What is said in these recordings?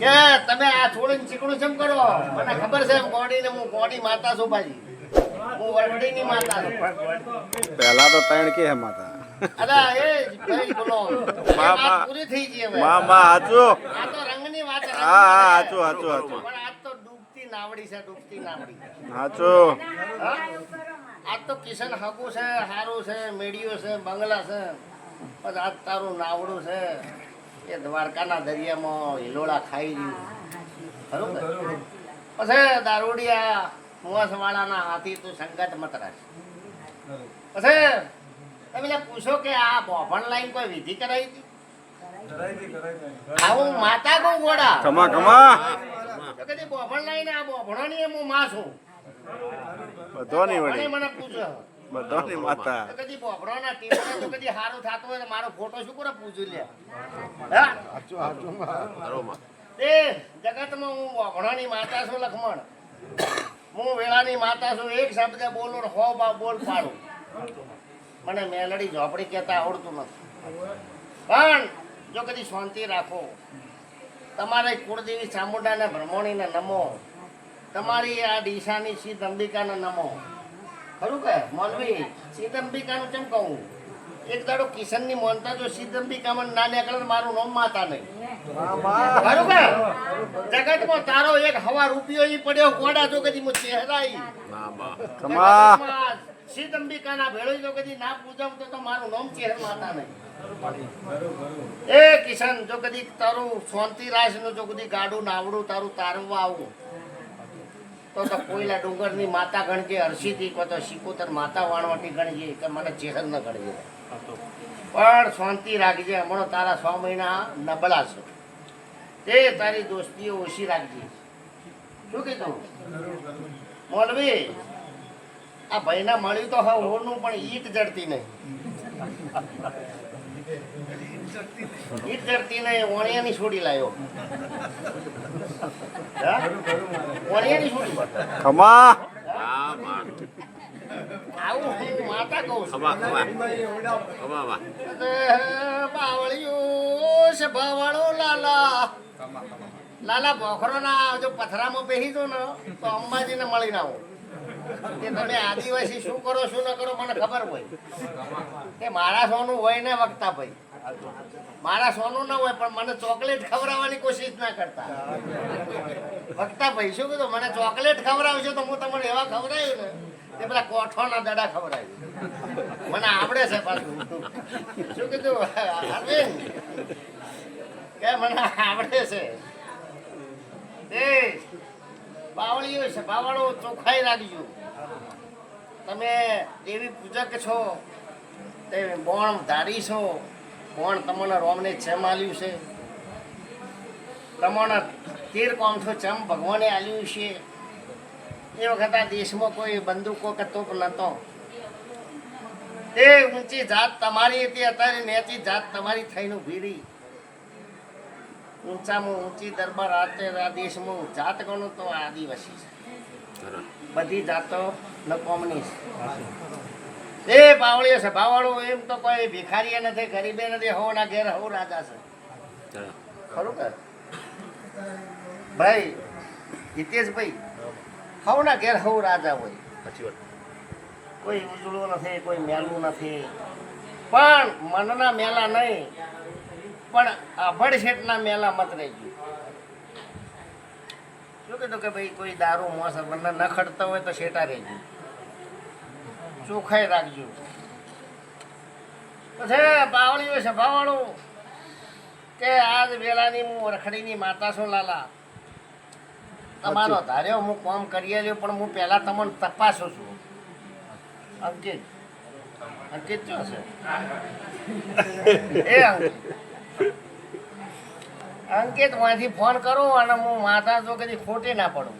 કે તમે આ છોડીને ચીકણું ચમ કરો? મને ખબર છે ગોડીને હું ગોડી માતા છું ભાઈ હું વરડીની માતા છું. પહેલા તો ત્રણ કે હે માતા. અલા એ ભાઈ બોલો. વાત. પૂરી થઈ ગઈ હવે. માં માં હાચું? આ તો રંગની વાત હા હા રંગની વાત હાચું હાચું હાચું. પણ આજ તો ડૂબતી નાવડી છે ડૂબતી નાવડી. હાચું. તો કિશન હાકુ છે હારું છે મેડિયો છે બંગલા છે. પણ આજ તારું નાવડું છે. એ દ્વારકાના દરિયામાં હિલોળા ખાઈ ગયું ખરું પછી દારૂડિયા મુવાસવાળાના હાથી તું સંગત મત રાખ. પછી તમે પૂછો કે આ બોભણ લાઈન કોઈ વિધિ કરાવી હતી? આવું હું માતા કહું ગોડા કમા કમા કદી બોભણ લાઈને આ બોભણોની ની હું માં છું. બધો નહીં મને પૂછો બધોની માતા. તો કદી બોભરાના ટીમ તો કદી હારું થાતું હોય તો મારો ફોટો શું કરે પૂછું લે. હા? એ જગતમાં હું બોભરાની માતા છું લખમણ. હું વેળાની માતા છું એક શબ્દ બોલું ને હો બા બોલ પાડું. મને મેલડી ઝોપડી કહેતા આવડતું નથી. પણ જો કદી શાંતિ રાખો તમારે કુળદેવી ચામુંડાને ભ્રમણીને નમો તમારી આ ડીસાની શ્રી અંબિકાને નમો. ખરું કે? મોનવી શીત અંબિકાનું કેમ કહું? એક દાડો કિશનની મોનતા જો શીત અંબિકામાં ના નીકળે મારું નામ માતા નહીં. ખરું કે? જગતમાં તારો એક હવા રૂપિયો ઈ પડ્યો કોડા જો કદી મું ચહેરાઈ અંબિકાના ભેળો જો કદી ના પૂજાવતો તો મારું નામ ચહેર માતા નહીં. એ કિશન જો કદી તારું શાંતિ રાશનું જો કદી ગાડું નાવડું તારું તારવા આવું. તો તો કોઈલા ડુંગરની માતા ગણજે હર્ષિતી કો તો શિકોતર માતા વાણવટી ગણજે કે મને ચેહર ન ગણજે. પણ શાંતિ રાખજે હમણાં તારા છ મહિના નબળા છે. તે તારી દોસ્તીઓ ઓછી રાખજે. શું કીધું? મોલવી આ ભાઈને મળ્યું તો હવે હોનું પણ ઈટ જડતી નહીં. ઈટ જડતી નહીં ઓણિયાની છોડી લાયો. ઓણિયાની છોડી કમા આવું હું માતા કહું છું. બાવળિયું છે બાવળો લાલા. લાલા બોખરોના જો પથરામાં બેસી દો ને તો અંબાજીને મળીને આવો. કે તમે આદિવાસી શું કરો શું ન કરો મને ખબર હોય. કે મારા સોનું હોય ને વખતા ભાઈ. મારા સોનું ના હોય, પણ મને ચોકલેટ ખવડાવવાની કોશિશ ના કરતા. વખતા ભાઈ, શું કીધું? મને ચોકલેટ ખવડાવશે તો હું તમને એવા ખવડાવ્યું ને તે પેલા કોઠોના દડા ખવડાવ્યું મને આવડે છે પાછું. શું કીધું? અરવિંદ, કે મને આવડે છે. એ, બાવળીઓ છે, બાવળો ચોખ્ખાઈ રાખજો. તમે એવી પૂજક છો તે બોણ ધારી છો બોણ તમને રોમને ચેમ આલ્યું છે? તમને તીર કોમઠો ચેમ ભગવાને આલ્યું છે? એ વખત આ દેશમાં કોઈ બંદૂકો કે તોપ નહોતો. તે ઊંચી જાત તમારી હતી અત્યારે નેચી જાત તમારી થઈને રહી. ઊંચામાં ઊંચી દરબાર આતે આ દેશમાં જાત ગણો તો આદિવાસી છે. બધી જાતો નકોમની છે. એ પાવળીઓ છે બાવળો એમ તો કોઈ ભિખારીએ નથી ગરીબે નથી હો ના ઘેર હો રાજા છે. ખરું કે? ભાઈ હિતેશભાઈ હવ ના ઘેર હવ રાજા હોય. કોઈ ઉજળું નથી કોઈ મેલું નથી. પણ મનના મેલા નહીં પણ અભડ શેઠના મેલા મત રહી ગયું શું કીધું કે ભાઈ કોઈ દારૂ મોસ મને ન ખડતો હોય તો શેટા રહેજો. ચોખ્ખાઈ રાખજો. પછી બાવળીઓ છે બાવળું. કે આજ વેલાની હું રખડીની માતા છું લાલા. તમારો ધાર્યો હું કોમ કરી લ્યો પણ હું પહેલા તમને તપાસું છું. અંકિત. અંકિત જો છે? એ અંકિત. અંકિતમાંથી ફોન કરું અને હું માતા જો કદી ખોટી ના પડું.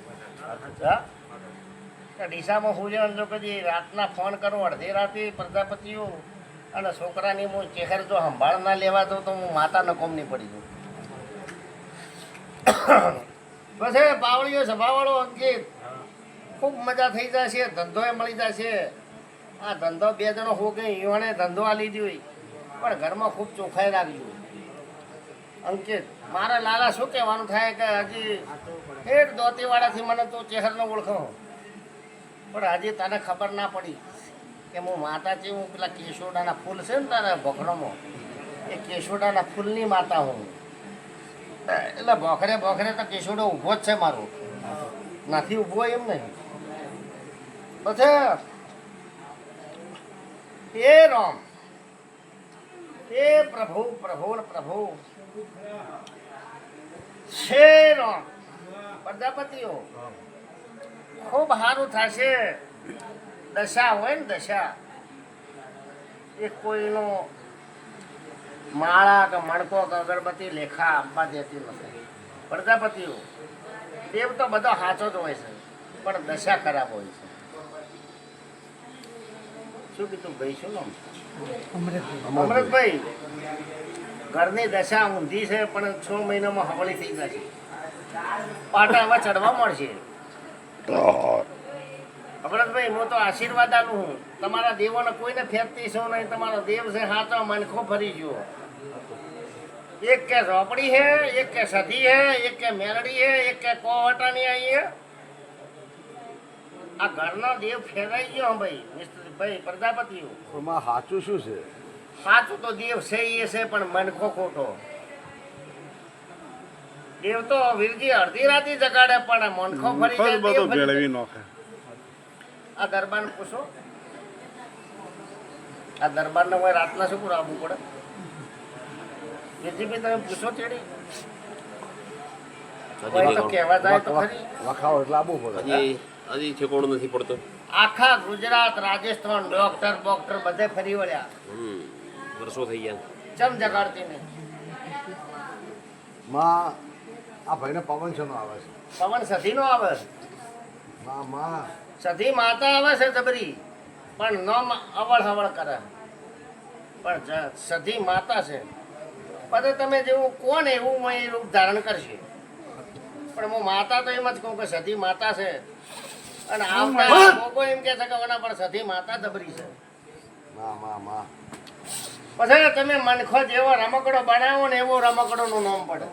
હા. ડીસામાં હું જો કદી રાતના ફોન કરું, અડધી રાતે પ્રજાપતિઓ અને છોકરાની હું ચેહર જો સંભાળ ના લેવા દઉં તો હું માતા નકોમ નહીં પડી દઉં બસ પાવળીઓ સભાવાળો અંકિત ખૂબ મજા થઈ જશે, ધંધો એ મળી જશે. આ ધંધો બે જણો હો ગઈ ઈવણે ધંધો આ લીધી હોય, પણ ઘરમાં ખૂબ ચોખ્ખાઈ રાખજો. અંકિત મારા લાલા શું કહેવાનું થાય કે હજી હેઠ દોતીવાળાથી મને તો ચહેરનો ઓળખો. પણ આજે તને ખબર ના પડી કે હું માતા છે હું પેલા કેશોડાના ફૂલ છે ને તારા ભોખરામાં? એ કેશોડાના ફૂલની માતા હું. એટલે ભોખરે ભોખરે તો કેશોડો ઊભો જ છે મારો. નથી ઊભો એમ નહીં. પછી એ રામ. એ પ્રભુ પ્રભુ પ્રભુ. છે રામ. પ્રજાપતિઓ. ખૂબ સારું થશે. દશા હોય ને દશા. એ કોઈનો માળા કે મણકો કે અગરબત્તી લેખા આપવા દેતી નથી. પ્રજાપતિઓ દેવ તો બધો સાચો જ હોય છે, પણ દશા ખરાબ હોય છે. શું કીધું ભાઈ, શું નામ? અમૃતભાઈ. ઘરની દશા ઊંધી છે, પણ છ મહિનામાં હવળી થઈ જશે. પાટા હવે ચડવા મળશે. અમૃતભાઈ હું તો આશીર્વાદ આલું હું. તમારા દેવોને કોઈને ફેંકતી છું નહીં તમારો દેવ છે હાથો મનખો ફરી ગયો. એક કે ઝોપડી હે એક કે સધી હે એક કે મેલડી હે એક કે કોવટાની આવી હે. આ ઘરનો દેવ ફેરાઈ ગયો હં ભાઈ મિસ્ટર ભાઈ પ્રજાપતિઓ. એમાં સાચું શું છે? સાચું તો દેવ છે એ છે પણ મનખો ખોટો. દેવ તો વીરજી અડધી રાતી જગાડે પણ મનખો ફરી જાય બધો ભેળવી. નાખે. આ દરબાર પૂછો. આ દરબાર ને હોય રાતના શું આવવું પડે? વીરજી ભાઈ તમે પૂછો ચેડી કોઈ તો કહેવા જાય તો ખરી. વખાવો એટલે આવવું પડે. હજી હજી ઠેકોણું નથી પડતો. આખા ગુજરાત રાજસ્થાન ડોક્ટર બોક્ટર બધે ફરી વળ્યા. વર્ષો થઈ ગયા. ચમ જગાડતી નહીં? માં આ ભાઈને પવન શનો નો આવે છે? પવન સધી નો આવે માં માં. સધી માતા આવે છે જબરી પણ ન અવળ હવળ કરે. પણ સધી માતા છે. પછી તમે જેવું કોણ એવું હું એ રૂપ ધારણ કરશે. પણ હું માતા તો એમ જ કહું કે સધી માતા છે. અને આવતા લોકો એમ કે છે કે ઓના પણ સધી માતા જબરી છે. માં માં માં. પછી તમે મનખો જેવો રમકડો બનાવો ને એવો રમકડો નું નામ પડે.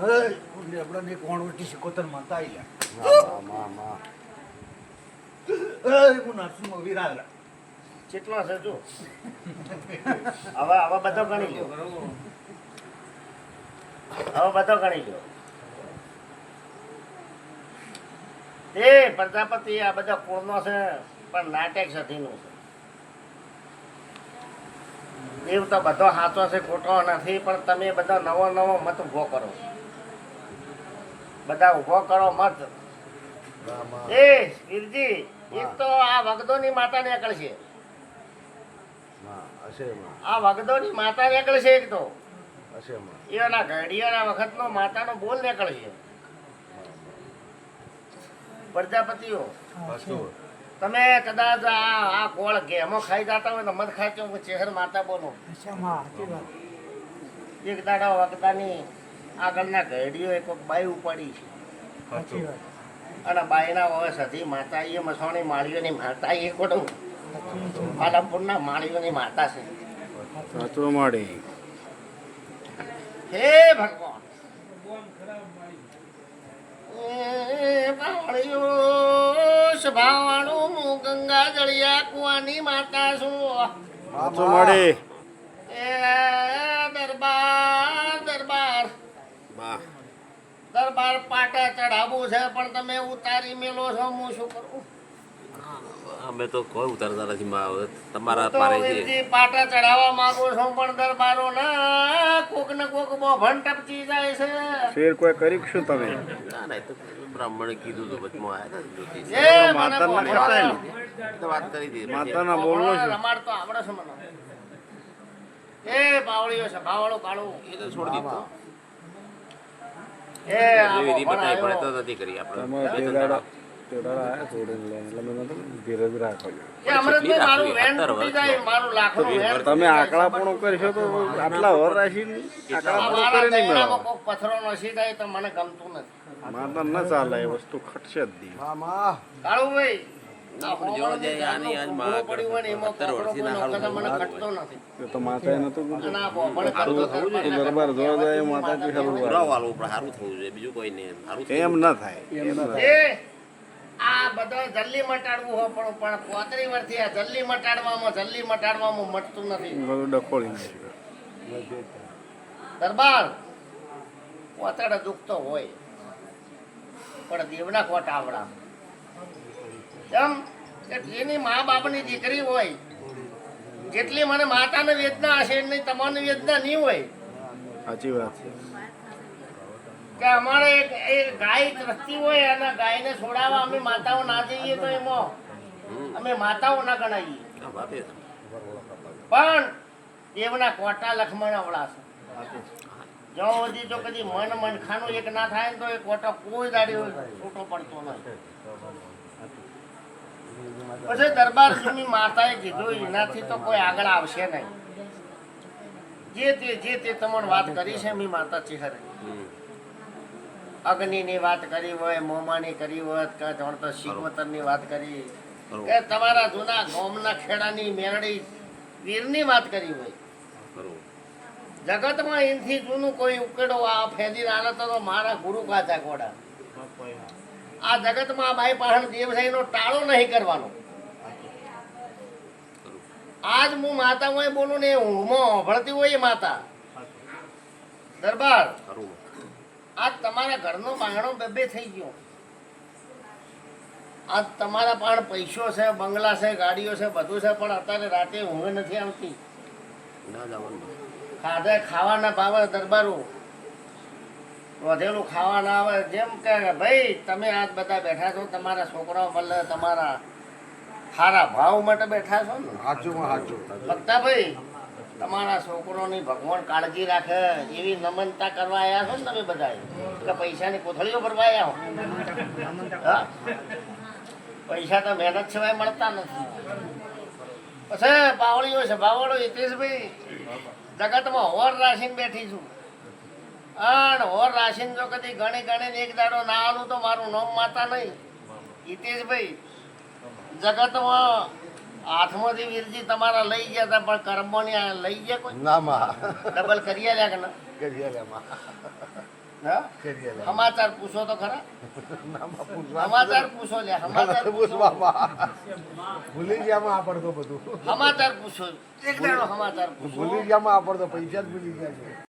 માં માં માં હવે બધો ગણી લો હવે બધો ગણી એ પ્રજાપતિ, આ બધા કુળનો છે, પણ નાટક સતીનું છે. દેવ તો બધો સાચો છે, ખોટો નથી, પણ તમે બધા નવો નવો મત ઊભો કરો બધા ઊભો કરો મત. એ વીરજી એક તો આ વગદોની માતા હશે માં આ વગદોની માતા નીકળશે એક તો. એના ઘડિયાળા વખતનો માતાનો બોલ નીકળશે. પ્રજાપતિઓ તમે કદાચ આ આ કોળ ઘેમો ખાઈ જતા હોય તો મત ખાચો ચહેર માતા બોલો એક દાડા વગદાની આગળના ઘરડીઓ એક બાઈ ઉપાડી છે. અને બાઈના વસ હતી માતા એ મસોણી માળીઓની માતા એ કોડું પાલનપુરના માળીઓની માતા છે. સાચું મળી. હે ભગવાન. ભાવણું હું ગંગા જળિયા કુવાની માતા છું. સાચું મળી. દરબાર પાટા ચઢાવું છે પણ તમે ઉતારી મેલો છો હું શું કરું? અમે તો કોઈ ઉતારતા નથી તમારા પારે છે. પાટા ચડાવવા માંગુ છું પણ દરબારો ના કોક ને કોક બોભણ ટપકી જાય છે. શેર કોઈ કરી શું તમે? ના ના તો બ્રાહ્મણે કીધું તો વચમાં આવ્યા માતાને વાત કરી દીધી માતાના બોલવો છે. અમાર તો આવડે છે મને. એ બાવળીઓ છે બાવળો કાળો એ તો છોડી દીધું. એ આ જે વિધિ બોભણ બતાવી પણ તો નથી કરી આપણે. તમે જાય. આંકડાપણું કરશો તો આટલા વર રાશિ પથ્થરો નસી થાય તો મને ગમતું નથી. મારે ન ચાલે એ વસ્તુ ખટશે જ દી કાળુભાઈ એમાં ના થાય. આ બધો જલ્દી મટાડવું હો પણ પણ પોતરી વર્ષથી આ જલ્દી મટાડવામાં જલ્દી મટાડવામાં મટતું નથી. બધું ડખોળી દરબાર. પોતાડે દુઃખ તો હોય. પણ દેવના કોટ આવડા. કેમ કે જેની મા બાપની દીકરી હોય જેટલી મને માતાને વેદના હશે એટલી તમારી વેદના નહીં હોય. સાચી વાત છે. કે અમારે એક એ ગાય ત્રસ્તી હોય અને ગાયને છોડાવવા અમે માતાઓ ના જઈએ તો એમાં અમે માતાઓ ના ગણાઈએ. પણ દેવના કોટા લખમણ અવળાશે જ્યાં સુધી તો કદી મન મનખાનું એક ના થાય ને તો એ કોટો કોઈ દાડી છૂટો પડતો નથી પછી દરબાર સુની માતાએ કીધું એનાથી તો કોઈ આગળ આવશે નહીં. જે તે જે તે તમને વાત કરી છે મી માતા ચિહરે. અગ્નિની વાત કરી હોય મોમાની કરી હોય કે જાણ તો શિકોતરની વાત કરી. કે તમારા જૂના ગોમના ખેડાની મેરડી વીરની વાત કરી હોય. જગતમાં એનથી જૂનું કોઈ ઉકેડો આ ફેદી આનંદ તો મારા ગુરુ કાચા ગોડા. આ જગતમાં ભાઈ પાહણ દેવસાઈનો ટાળો નહીં કરવાનો. આજ હું માતા હોય બોલું ને ઊંઘમાં ભળતી હોય માતા. દરબાર. આજ તમારા ઘરનો બાંગણો બબે થઈ ગયો. આજ તમારા પણ પૈસો છે બંગલા છે ગાડીઓ છે બધું છે પણ અત્યારે રાતે ઊંઘ નથી આવતી. ખાધા ખાવાના ભાવે દરબારો. વધેલું ખાવા ના આવે. જેમ કે ભાઈ તમે આજ બધા બેઠા છો તમારા છોકરાઓ મળે તમારા સારા ભાવ માટે બેઠા છો ને? સાચું સાચું ભક્તાભાઈ તમારા છોકરોની ભગવાન કાળજી રાખે એવી નમનતા કરવા આવ્યા છો ને તમે બધા કે પૈસાની કોથળીઓ ભરવા આવ્યા હો? પૈસા તો મહેનત સિવાય મળતા નથી. પછી પાવળીઓ છે બાવળો હિતેશભાઈ જગતમાં હોર રાશિને બેઠી છું. અને હોર રાશિને જો કદી ગણી ગણીને એક દાડો ના આલું તો મારું નામ માતા નહીં. હિતેશભાઈ જગતમાં હાથમાંથી વીરજી તમારા લઈ ગયા હતા પણ કર્મોની આ લઈ ગયા કોઈ? ના માં. ડબલ કરી આલ્યા કે ના? કરી આલ્યા માં. સમાચાર પૂછો તો ખરા? સમાચાર પૂછો લે સમાચાર પૂછો. પૂછવા ભૂલી ગયા માં આપડતો બધું. સમાચાર પૂછો. એક દાડો સમાચાર ભૂલી ગયા માં આપડતો પૈસા જ ભૂલી ગયા છે.